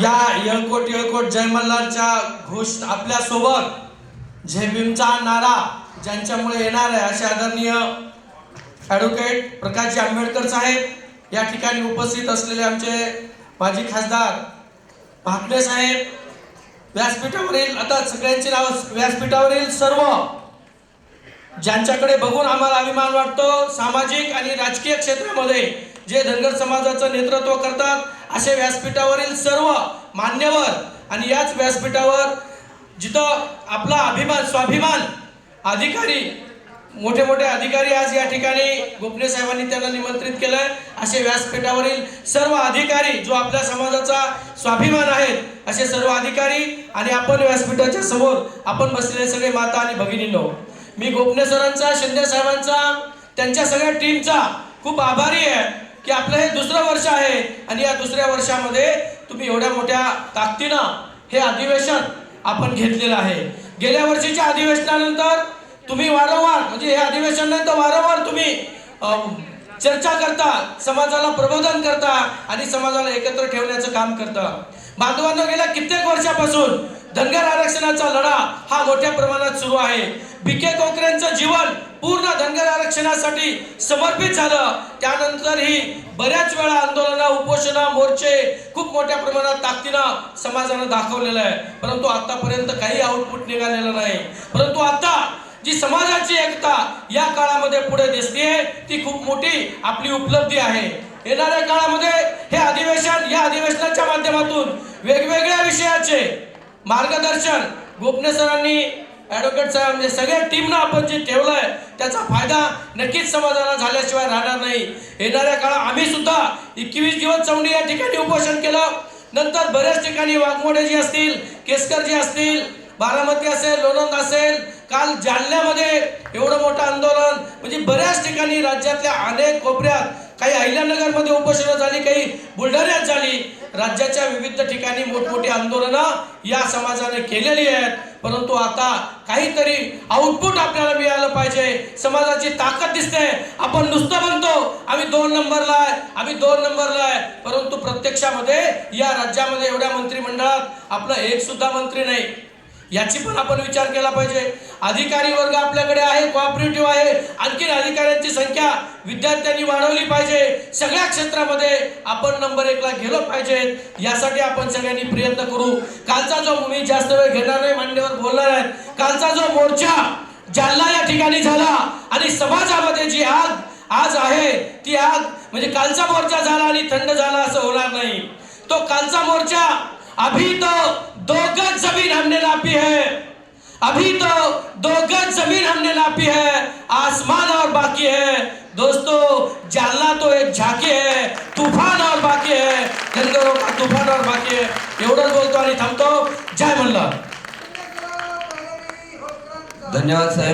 या येळकोट येळकोट जय मल्हारच्या घोष आपल्यासोबत जय भीमचा नारा ज्यांच्यामुळे येणार आहे असे आदरणीय ॲडव्होकेट प्रकाशजी आंबेडकर साहेब या ठिकाणी उपस्थित असलेले आमचे माजी खासदार भाकरे साहेब व्यासपीठावरील आता सगळ्यांची नाव व्यासपीठावरील सर्व ज्यांच्याकडे बघून आम्हाला अभिमान वाटतो सामाजिक आणि राजकीय क्षेत्रामध्ये जे धनगर समाजाचं नेतृत्व करतात असे व्यासपीठावरील सर्व मान्यवर आणि याच व्यासपीठावर जिथं आपला अभिमान स्वाभिमान अधिकारी मोठे मोठे अधिकारी आज या ठिकाणी गोपने साहेबांनी त्यांना निमंत्रित केलंय असे व्यासपीठावरील सर्व अधिकारी जो आपल्या समाजाचा स्वाभिमान आहेत असे सर्व अधिकारी आणि आपण व्यासपीठाच्या समोर आपण बसलेले सगळे माता आणि भगिनींनो मी गोपने सरांचा शिंदे साहेबांचा त्यांच्या सगळ्या टीमचा खूप आभारी आहे की आपलं हे दुसरं वर्ष आहे आणि या दुसऱ्या वर्षामध्ये तुम्ही एवढ्या मोठ्या ताकदीनं हे अधिवेशन आपण घेतलेलं आहे. गेल्या वर्षीच्या अधिवेशनानंतर तुम्ही वारंवार म्हणजे हे अधिवेशन नाही तर वारंवार तुम्ही चर्चा करता समाजाला प्रबोधन करता आणि समाजाला एकत्र ठेवण्याचं काम करता. बांधवांना गेल्या कित्येक वर्षापासून धनगर आरक्षणाचा लढा हा मोठ्या प्रमाणात सुरू आहे. बिके कोकऱ्यांचं जीवन पूर्ण धनगर आरक्षणासाठी समर्पित झालं. त्यानंतरही बऱ्याच वेळा आंदोलनं उपोषण मोर्चे खूप मोठ्या प्रमाणात ताकदीनं समाजानं दाखवलेलं आहे. परंतु आतापर्यंत काही आउटपुट निघालेलं नाही. परंतु आता जी समाजाची एकता या काळामध्ये पुढे दिसते ती खूप मोठी आपली उपलब्धी आहे. येणाऱ्या काळामध्ये हे अधिवेशन या अधिवेशनाच्या माध्यमातून वेगवेगळ्या विषयाचे मार्गदर्शन गोपने सरांनी ॲडव्होकेट साहेब म्हणजे सगळ्या टीमनं आपण जे ठेवलंय त्याचा फायदा नक्कीच समाजाला झाल्याशिवाय राहणार नाही. येणाऱ्या काळात आम्ही सुद्धा एकवीस दिवस चौंडी या ठिकाणी उपोषण केलं. नंतर बऱ्याच ठिकाणी वाघमोडे जे असतील केसकर जे असतील बारामती असेल लोणंद असेल काल जालन्यामध्ये एवढं मोठं आंदोलन म्हणजे बऱ्याच ठिकाणी राज्यातल्या अनेक कोपऱ्यात काही अहिल्यानगरमध्ये उपोषणं झाली काही बुलढाण्यात झाली. राज्याच्या विविध ठिकाणी मोठमोठी आंदोलनं या समाजाने केलेली आहेत. परंतु आता काहीतरी आउटपुट आपल्याला मिळालं पाहिजे. समाजाची ताकद दिसते. आपण नुसतं म्हणतो आम्ही दोन नंबरला आहे आम्ही दोन नंबरला आहे. परंतु प्रत्यक्षामध्ये या राज्यामध्ये एवढ्या मंत्रिमंडळात आपलं एक सुद्धा मंत्री नाही. याची पण आपण विचार केला पाहिजे. अधिकारी वर्ग आपल्याकडे आहे कोऑपरेटिव्ह आहे. आणखी अधिकाऱ्यांची संख्या विद्यार्थ्यांनी वाढवली पाहिजे. सगळ्या क्षेत्रामध्ये आपण नंबर एकला गेलो पाहिजे. यासाठी आपण सगळ्यांनी प्रयत्न करू. कालचा जो मी जास्त वेळ घेणार नाही मांडीवर बोलणार आहेत. कालचा जो मोर्चा जालना या ठिकाणी झाला आणि समाजामध्ये जी आग आज आहे ती आग म्हणजे कालचा मोर्चा झाला आणि थंड झाला असं होणार नाही. तो कालचा मोर्चा अभी तो दो गज जमीन हमने नापी है। अभी तो दो गज जमीन हमने नापी है। आसमान और बाकी है। दोस्तों जालना तो एक झाकी है। तूफान और बाकी है। का तूफान और बाकी है। एवढंच बोलतो आणि थांबतो जय मल्हार धन्यवाद साहेब।